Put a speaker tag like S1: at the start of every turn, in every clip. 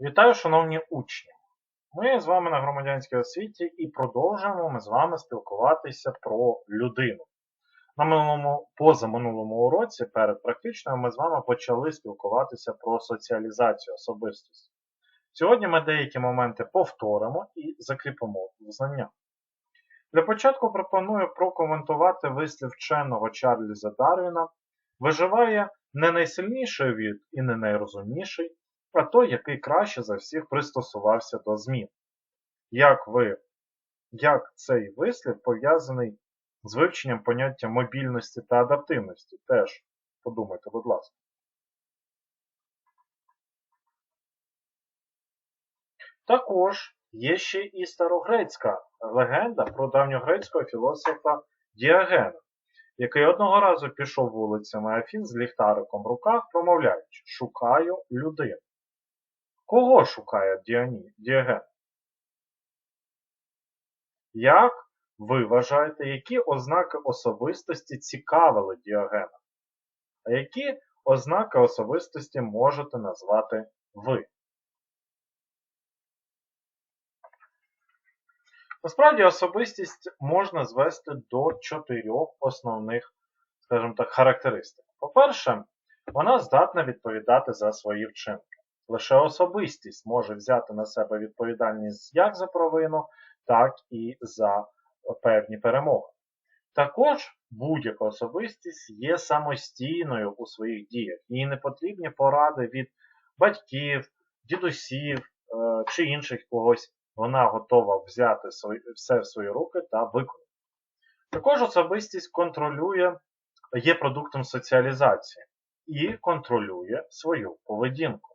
S1: Вітаю, шановні учні! Ми з вами на громадянській освіті і продовжуємо ми з вами спілкуватися про людину. На минулому, позаминулому уроці перед практичною ми з вами почали спілкуватися про соціалізацію особистості. Сьогодні ми деякі моменти повторимо і закріпимо в знання. Для початку пропоную прокоментувати вислів вченого Чарльза Дарвіна виживає не найсильніший від і не найрозумніший, а той, який краще за всіх пристосувався до змін. Як ви, як цей вислів пов'язаний з вивченням поняття мобільності та адаптивності? Теж подумайте, будь ласка. Також є ще і старогрецька легенда про давньогрецького філософа Діагена, який одного разу пішов вулицями Афін з ліхтариком в руках, промовляючи Шукаю людину. Кого шукає. Діаген? Як ви вважаєте, які ознаки особистості цікавили Діогена? А які ознаки особистості можете назвати ви? Насправді особистість можна звести до чотирьох основних, скажімо так, характеристик. По-перше, вона здатна відповідати за свої вчинки. Лише особистість може взяти на себе відповідальність як за провину, так і за певні перемоги. Також будь-яка особистість є самостійною у своїх діях. Їй не потрібні поради від батьків, дідусів е, чи інших когось. Вона готова взяти все в свої руки та виконати. Також особистість контролює, є продуктом соціалізації і контролює свою поведінку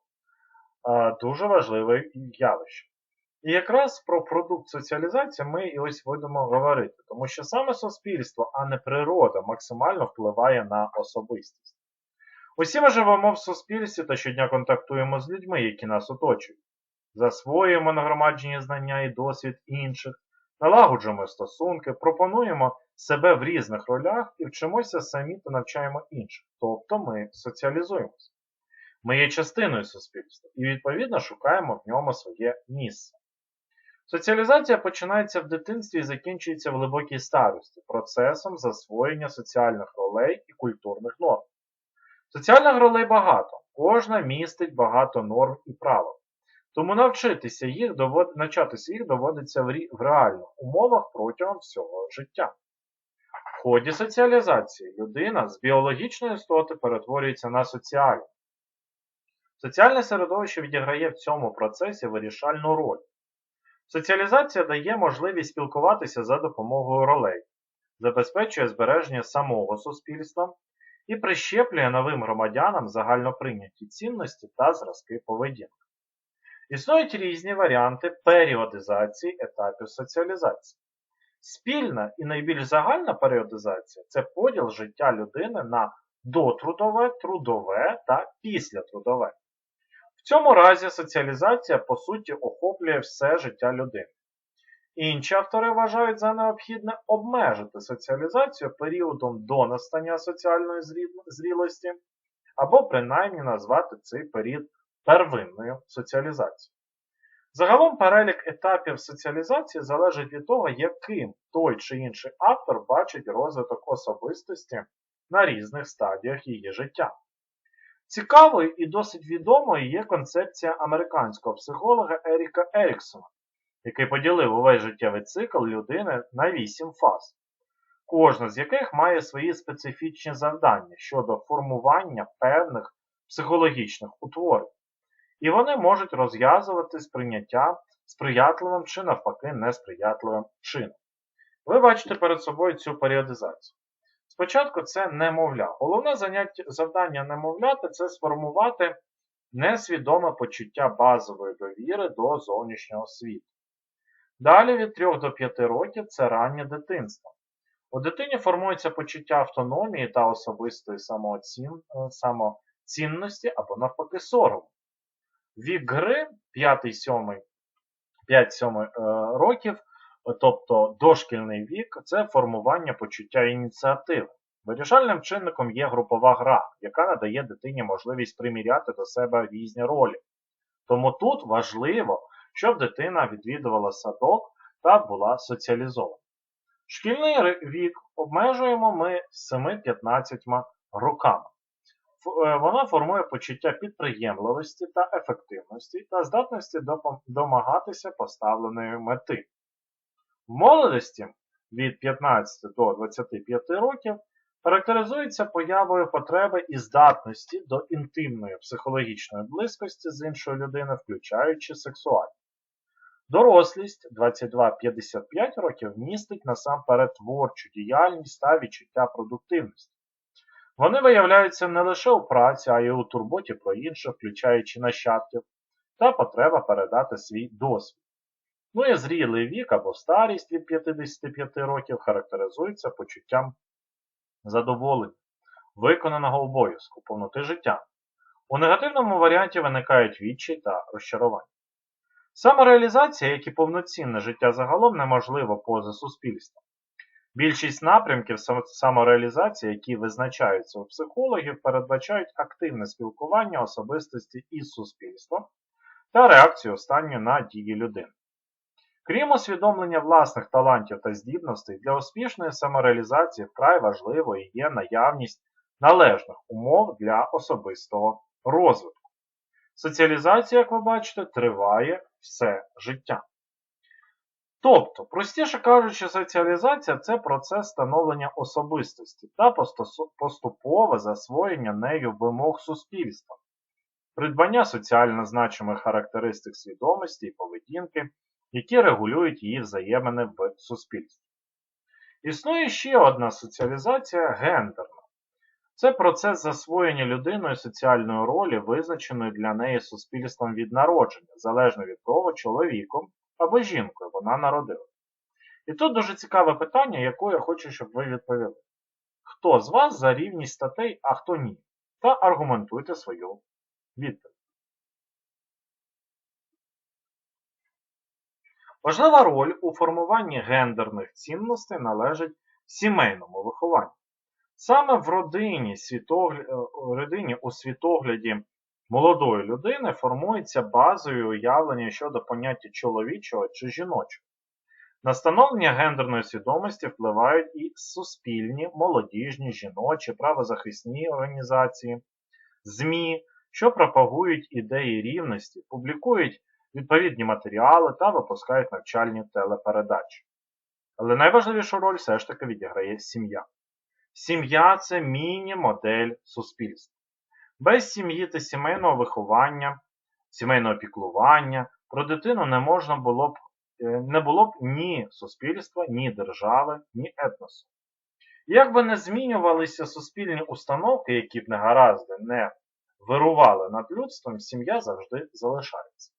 S1: дуже важливе явище. І якраз про продукт соціалізації ми і ось будемо говорити, тому що саме суспільство, а не природа, максимально впливає на особистість. Усі ми живемо в суспільстві та щодня контактуємо з людьми, які нас оточують, засвоюємо нагромаджені знання і досвід інших, налагоджуємо стосунки, пропонуємо себе в різних ролях і вчимося самі та навчаємо інших, тобто ми соціалізуємося. Ми є частиною суспільства і, відповідно, шукаємо в ньому своє місце. Соціалізація починається в дитинстві і закінчується в глибокій старості процесом засвоєння соціальних ролей і культурних норм. Соціальних ролей багато, кожна містить багато норм і правил. Тому навчитися їх довод... навчатися їх доводиться в, рі... в реальних умовах протягом всього життя. В ході соціалізації людина з біологічної істоти перетворюється на соціальну. Соціальне середовище відіграє в цьому процесі вирішальну роль. Соціалізація дає можливість спілкуватися за допомогою ролей, забезпечує збереження самого суспільства і прищеплює новим громадянам загальноприйняті цінності та зразки поведінки. Існують різні варіанти періодизації етапів соціалізації. Спільна і найбільш загальна періодизація це поділ життя людини на дотрудове, трудове та післятрудове. В цьому разі соціалізація по суті охоплює все життя людини. Інші автори вважають за необхідне обмежити соціалізацію періодом до настання соціальної зрілості, або принаймні назвати цей період первинною соціалізацією. Загалом перелік етапів соціалізації залежить від того, яким той чи інший автор бачить розвиток особистості на різних стадіях її життя. Цікавою і досить відомою є концепція американського психолога Еріка Еріксона, який поділив увесь життєвий цикл людини на вісім фаз, кожна з яких має свої специфічні завдання щодо формування певних психологічних утворень. І вони можуть розв'язувати сприйняття сприятливим чи навпаки несприятливим чином. Ви бачите перед собою цю періодизацію. Спочатку це немовля. Головне заняття, завдання немовляти це сформувати несвідоме почуття базової довіри до зовнішнього світу. Далі від 3 до 5 років це раннє дитинство. У дитині формується почуття автономії та особистої самооцін... Самоцінності або навпаки сорому. Вік гри 5-7 е, років тобто дошкільний вік, це формування почуття ініціативи. Вирішальним чинником є групова гра, яка надає дитині можливість приміряти до себе різні ролі, Тому тут важливо, щоб дитина відвідувала садок та була соціалізована. Шкільний вік обмежуємо ми з 7-15 роками. Е, вона формує почуття підприємливості та ефективності та здатності домагатися поставленої мети. Молодості від 15 до 25 років характеризується появою потреби і здатності до інтимної психологічної близькості з іншою людиною, включаючи сексуальну. Дорослість 22-55 років містить насамперед творчу діяльність та відчуття продуктивності. Вони виявляються не лише у праці, а й у турботі про інших, включаючи нащадків, та потреба передати свій досвід. Ну і зрілий вік або старість від 55 років характеризується почуттям задоволення, виконаного обов'язку, повноти життя. У негативному варіанті виникають відчай та розчарування. Самореалізація, як і повноцінне життя загалом, неможливо поза суспільством. Більшість напрямків самореалізації, які визначаються у психологів, передбачають активне спілкування особистості із суспільством та реакцію останньої на дії людини. Крім усвідомлення власних талантів та здібностей, для успішної самореалізації вкрай важливою є наявність належних умов для особистого розвитку. Соціалізація, як ви бачите, триває все життя. Тобто, простіше кажучи, соціалізація це процес становлення особистості та поступове засвоєння нею вимог суспільства, придбання соціально значимих характеристик свідомості і поведінки, які регулюють її взаємини в суспільстві. Існує ще одна соціалізація гендерна. Це процес засвоєння людиною соціальної ролі, визначеної для неї суспільством від народження, залежно від того, чоловіком або жінкою вона народила. І тут дуже цікаве питання, яке я хочу, щоб ви відповіли. Хто з вас за рівність статей, а хто ні? Та аргументуйте свою відповідь. Важлива роль у формуванні гендерних цінностей належить сімейному вихованню. Саме в родині, світогля... Е, родині у світогляді молодої людини формується базове уявлення щодо поняття чоловічого чи жіночого. На становлення гендерної свідомості впливають і суспільні, молодіжні, жіночі, правозахисні організації, ЗМІ, що пропагують ідеї рівності, публікують відповідні матеріали та випускають навчальні телепередачі. Але найважливішу роль все ж таки відіграє сім'я. Сім'я це міні-модель суспільства. Без сім'ї та сімейного виховання, сімейного піклування про дитину не можна було б е, не було б ні суспільства, ні держави, ні етносу. Як би не змінювалися суспільні установки, які б негаразди не вирували над людством, сім'я завжди залишається.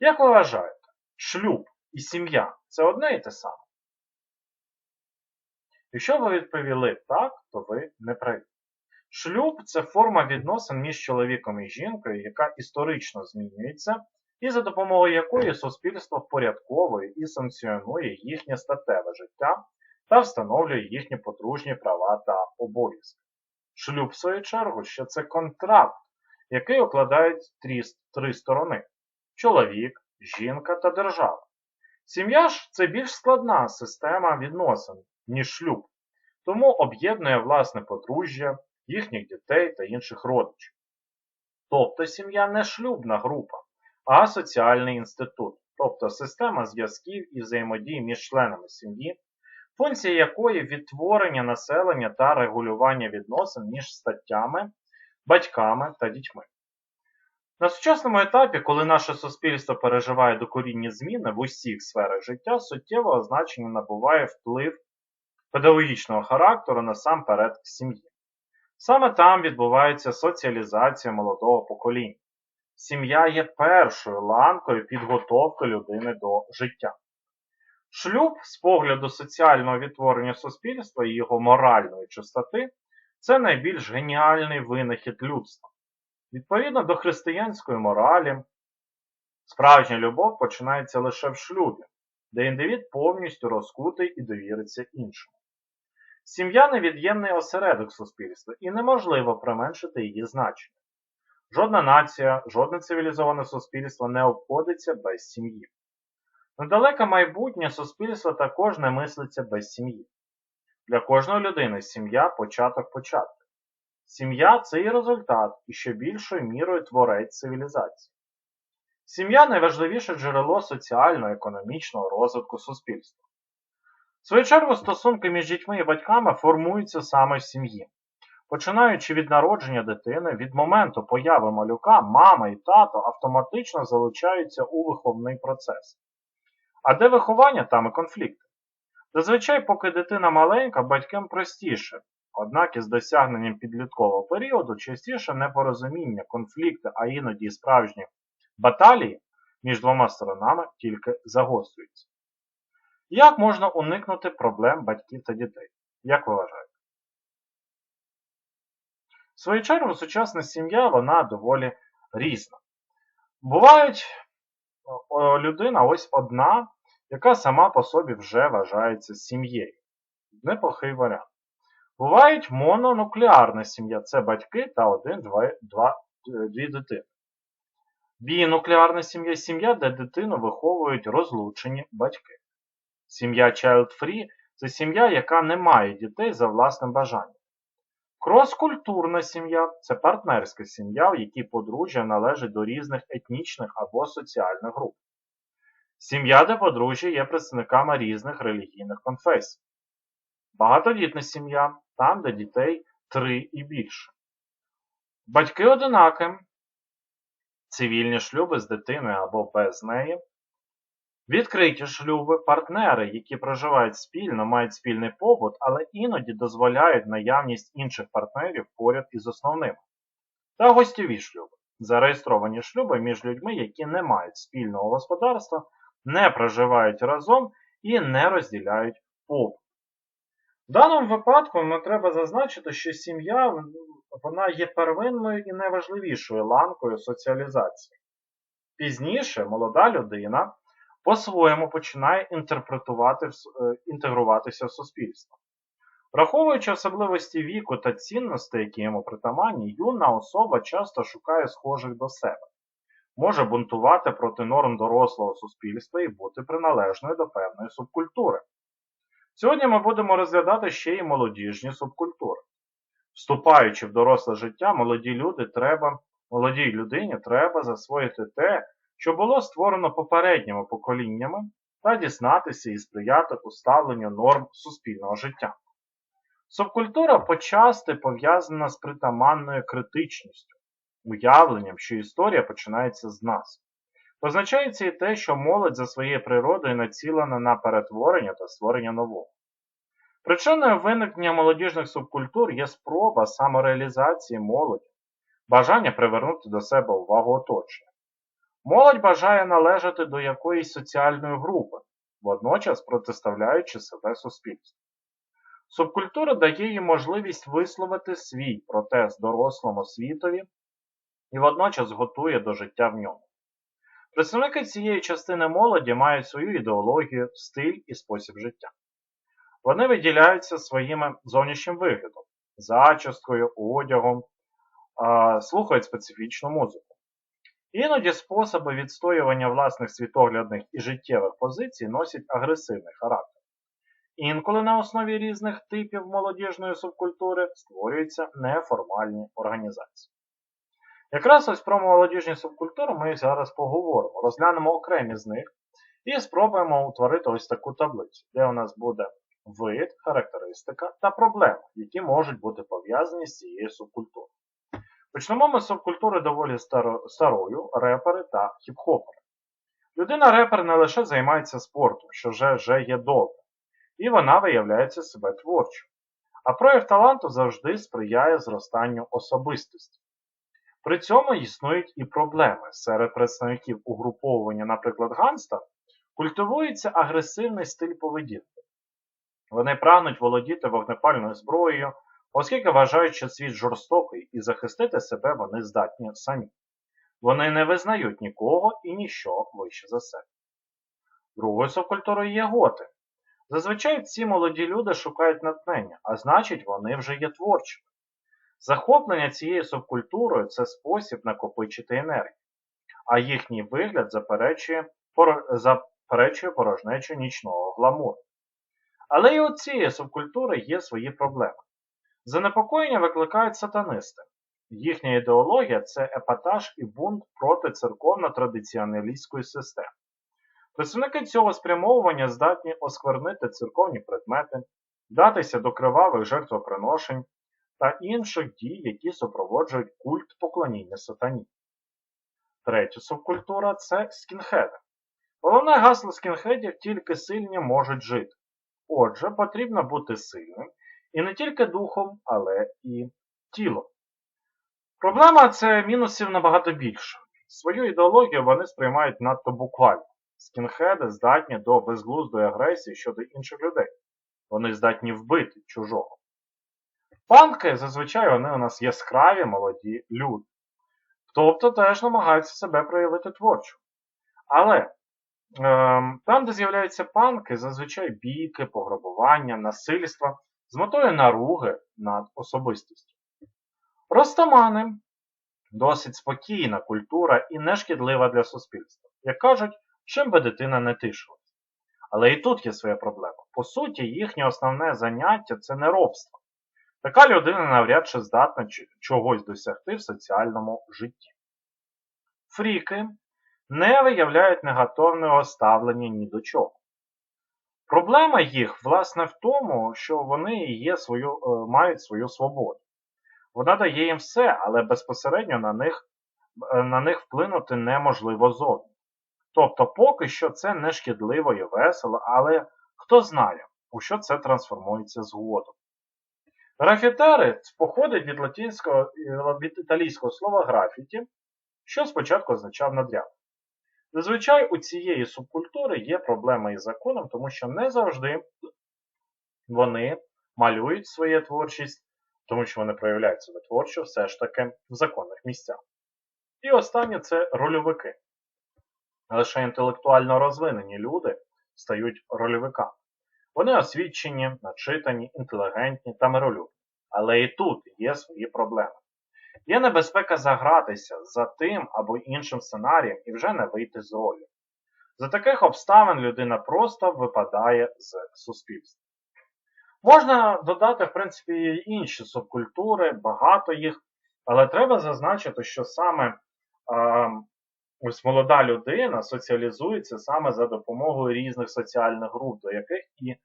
S1: Як ви вважаєте, шлюб і сім'я це одне і те саме? Якщо ви відповіли так, то ви не праві. Шлюб це форма відносин між чоловіком і жінкою, яка історично змінюється, і за допомогою якої суспільство впорядковує і санкціонує їхнє статеве життя та встановлює їхні подружні права та обов'язки. Шлюб, в свою чергу, що це контракт, який укладають три, три сторони чоловік, жінка та держава. Сім'я ж це більш складна система відносин, ніж шлюб, тому об'єднує власне подружжя, їхніх дітей та інших родичів. Тобто сім'я не шлюбна група, а соціальний інститут, тобто система зв'язків і взаємодії між членами сім'ї, функція якої відтворення населення та регулювання відносин між статтями, батьками та дітьми. На сучасному етапі, коли наше суспільство переживає докорінні зміни в усіх сферах життя, суттєвого значення набуває вплив педагогічного характеру насамперед сім'ї. Саме там відбувається соціалізація молодого покоління. Сім'я є першою ланкою підготовки людини до життя. Шлюб з погляду соціального відтворення суспільства і його моральної чистоти це найбільш геніальний винахід людства. Відповідно до християнської моралі, справжня любов починається лише в шлюбі, де індивід повністю розкутий і довіриться іншому. Сім'я невід'ємний осередок суспільства і неможливо применшити її значення. Жодна нація, жодне цивілізоване суспільство не обходиться без сім'ї. Недалеке майбутнє суспільство також не мислиться без сім'ї. Для кожної людини сім'я початок початку. Сім'я це і результат, і ще більшою мірою творець цивілізації. Сім'я найважливіше джерело соціально-економічного розвитку суспільства. В свою чергу стосунки між дітьми і батьками формуються саме в сім'ї. Починаючи від народження дитини, від моменту появи малюка, мама і тато автоматично залучаються у виховний процес. А де виховання, там і конфлікти. Зазвичай, поки дитина маленька, батькам простіше, однак із досягненням підліткового періоду частіше непорозуміння, конфлікти, а іноді справжні баталії між двома сторонами тільки загострюються. Як можна уникнути проблем батьків та дітей? Як ви вважаєте? В свою чергу, сучасна сім'я вона доволі різна. Бувають людина ось одна, яка сама по собі вже вважається сім'єю. Неплохий варіант. Бувають мононуклеарна сім'я це батьки та один, два, два, дві дитини. Бінуклеарна сім'я сім'я, де дитину виховують розлучені батьки. Сім'я child-free це сім'я, яка не має дітей за власним бажанням. Кроскультурна сім'я це партнерська сім'я, в якій подружжя належить до різних етнічних або соціальних груп. Сім'я, де подружжя є представниками різних релігійних конфесій. Багатодітна сім'я там, де дітей три і більше. Батьки одинакі, цивільні шлюби з дитиною або без неї. Відкриті шлюби, партнери, які проживають спільно, мають спільний побут, але іноді дозволяють наявність інших партнерів поряд із основними. Та гостєві шлюби. Зареєстровані шлюби між людьми, які не мають спільного господарства, не проживають разом і не розділяють побут. В даному випадку нам треба зазначити, що сім'я вона є первинною і найважливішою ланкою соціалізації. Пізніше молода людина по-своєму починає інтерпретувати, інтегруватися в суспільство. Враховуючи особливості віку та цінностей, які йому притаманні, юна особа часто шукає схожих до себе, може бунтувати проти норм дорослого суспільства і бути приналежною до певної субкультури. Сьогодні ми будемо розглядати ще й молодіжні субкультури. Вступаючи в доросле життя, молоді люди треба, молодій людині треба засвоїти те, що було створено попередніми поколіннями, та дізнатися і сприяти уставленню норм суспільного життя. Субкультура почасти пов'язана з притаманною критичністю, уявленням, що історія починається з нас. Позначається і те, що молодь за своєю природою націлена на перетворення та створення нового. Причиною виникнення молодіжних субкультур є спроба самореалізації молоді, бажання привернути до себе увагу оточення. Молодь бажає належати до якоїсь соціальної групи, водночас протиставляючи себе суспільству. Субкультура дає їй можливість висловити свій протест дорослому світові і водночас готує до життя в ньому. Представники цієї частини молоді мають свою ідеологію, стиль і спосіб життя. Вони виділяються своїм зовнішнім виглядом, зачісткою, одягом, слухають специфічну музику. Іноді способи відстоювання власних світоглядних і життєвих позицій носять агресивний характер. Інколи на основі різних типів молодіжної субкультури створюються неформальні організації. Якраз ось про молодіжні субкультури ми зараз поговоримо, розглянемо окремі з них і спробуємо утворити ось таку таблицю, де у нас буде вид, характеристика та проблеми, які можуть бути пов'язані з цією субкультурою. Почнемо ми з субкультури доволі старою, репери та хіп-хопери. Людина-репер не лише займається спортом, що вже, вже є добре, і вона виявляється себе творчо. А прояв таланту завжди сприяє зростанню особистості. При цьому існують і проблеми. Серед представників угруповування, наприклад, ганста, культивується агресивний стиль поведінки. Вони прагнуть володіти вогнепальною зброєю, оскільки вважають, що світ жорстокий і захистити себе вони здатні самі. Вони не визнають нікого і ніщо вище за себе. Другою субкультурою є готи. Зазвичай ці молоді люди шукають натхнення, а значить, вони вже є творчими. Захоплення цією субкультурою це спосіб накопичити енергію, а їхній вигляд заперечує, заперечує порожнечу нічного гламуру. Але і у цієї субкультури є свої проблеми. Занепокоєння викликають сатанисти. Їхня ідеологія це епатаж і бунт проти церковно-традиціоналістської системи. Представники цього спрямовування здатні осквернити церковні предмети, датися до кривавих жертвоприношень та інших дій, які супроводжують культ поклоніння сатані. Третя субкультура це скінхеди. Головне гасло скінхедів тільки сильні можуть жити. Отже, потрібно бути сильним і не тільки духом, але і тілом. Проблема це мінусів набагато більше. Свою ідеологію вони сприймають надто буквально. Скінхеди здатні до безглуздої агресії щодо інших людей. Вони здатні вбити чужого. Панки зазвичай вони у нас яскраві молоді люди. Тобто теж намагаються себе проявити творчо. Але ем, там, де з'являються панки, зазвичай бійки, пограбування, насильства з метою наруги над особистістю. Ростамани досить спокійна культура і нешкідлива для суспільства. Як кажуть, чим би дитина не тишилась. Але і тут є своя проблема. По суті, їхнє основне заняття це не робство. Така людина навряд чи здатна чогось досягти в соціальному житті. Фріки не виявляють негативного ставлення ні до чого. Проблема їх, власне, в тому, що вони є свою, е, мають свою свободу. Вона дає їм все, але безпосередньо на них е, на них вплинути неможливо зовні. Тобто, поки що це не шкідливо і весело, але хто знає, у що це трансформується згодом. Графітери походить від латинського від італійського слова графіті, що спочатку означав надряд. Зазвичай у цієї субкультури є проблеми із законом, тому що не завжди вони малюють свою творчість, тому що вони проявляють себе творчо все ж таки в законних місцях. І останнє це рольовики. Лише інтелектуально розвинені люди стають рольовиками. Вони освічені, начитані, інтелігентні та миролюбні. Але і тут є свої проблеми. Є небезпека загратися за тим або іншим сценарієм і вже не вийти з ролі. За таких обставин людина просто випадає з суспільства. Можна додати, в принципі, інші субкультури, багато їх, але треба зазначити, що саме е, ось молода людина соціалізується саме за допомогою різних соціальних груп, до яких і е,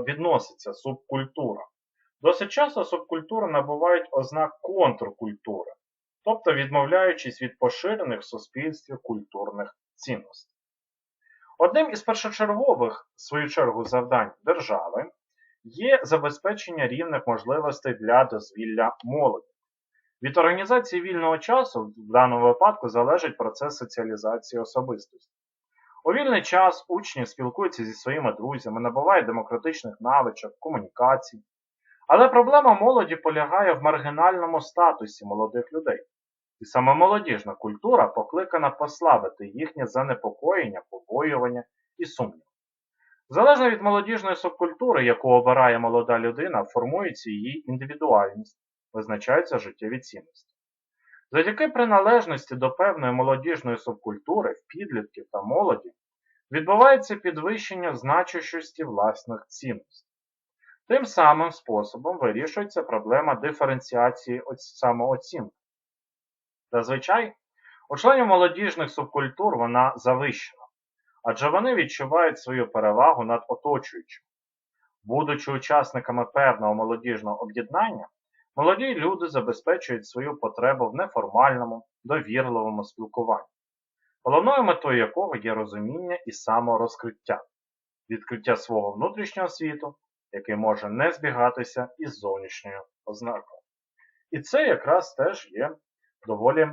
S1: відноситься субкультура. Досить часто субкультури набувають ознак контркультури, тобто відмовляючись від поширених в суспільстві культурних цінностей. Одним із першочергових, в свою чергу, завдань держави є забезпечення рівних можливостей для дозвілля молоді. Від організації вільного часу в даному випадку залежить процес соціалізації особистості. У вільний час учні спілкуються зі своїми друзями, набувають демократичних навичок, комунікацій. Але проблема молоді полягає в маргінальному статусі молодих людей. І саме молодіжна культура покликана послабити їхнє занепокоєння, побоювання і сумнів. Залежно від молодіжної субкультури, яку обирає молода людина, формується її індивідуальність, визначаються життєві цінності. Завдяки приналежності до певної молодіжної субкультури в підлітків та молоді відбувається підвищення значущості власних цінностей. Тим самим способом вирішується проблема диференціації самооцінки. Зазвичай у членів молодіжних субкультур вона завищена, адже вони відчувають свою перевагу над оточуючим. Будучи учасниками певного молодіжного об'єднання, молоді люди забезпечують свою потребу в неформальному, довірливому спілкуванні, головною метою якого є розуміння і саморозкриття, відкриття свого внутрішнього світу який може не збігатися із зовнішньою ознакою. І це якраз теж є доволі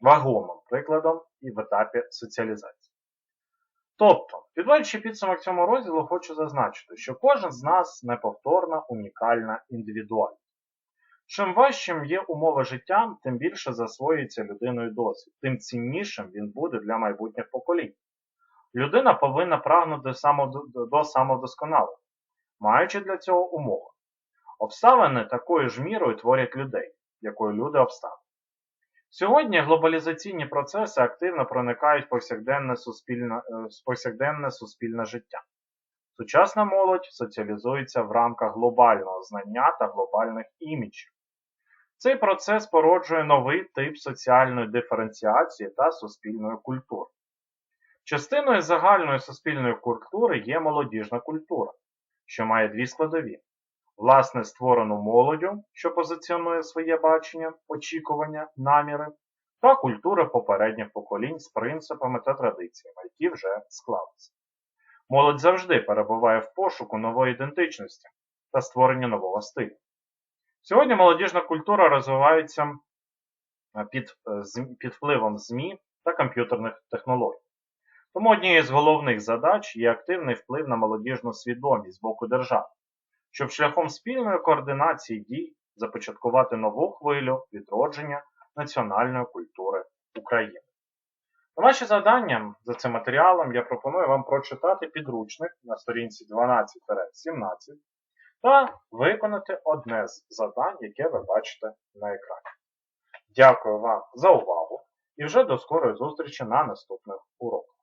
S1: вагомим прикладом і в етапі соціалізації. Тобто, підводячи підсумок цьому розділу, хочу зазначити, що кожен з нас неповторна, унікальна індивідуальність. Чим важчим є умови життя, тим більше засвоюється людиною досвід, тим ціннішим він буде для майбутніх поколінь. Людина повинна прагнути до самовдосконалення маючи для цього умови. Обставини такою ж мірою творять людей, якою люди обставини. Сьогодні глобалізаційні процеси активно проникають в повсякденне суспільне, е, повсякденне суспільне життя. Сучасна молодь соціалізується в рамках глобального знання та глобальних іміджів. Цей процес породжує новий тип соціальної диференціації та суспільної культури. Частиною загальної суспільної культури є молодіжна культура, що має дві складові: власне створену молоддю, що позиціонує своє бачення, очікування, наміри, та культура попередніх поколінь з принципами та традиціями, які вже склалися. Молодь завжди перебуває в пошуку нової ідентичності та створення нового стилю. Сьогодні молодіжна культура розвивається е, під, е, під впливом ЗМІ та комп'ютерних технологій. Тому однією з головних задач є активний вплив на молодіжну свідомість з боку держави, щоб шляхом спільної координації дій започаткувати нову хвилю відродження національної культури України. На ваші завдання за цим матеріалом я пропоную вам прочитати підручник на сторінці 12-17 та виконати одне з завдань, яке ви бачите на екрані. Дякую вам за увагу і вже до скорої зустрічі на наступних уроках.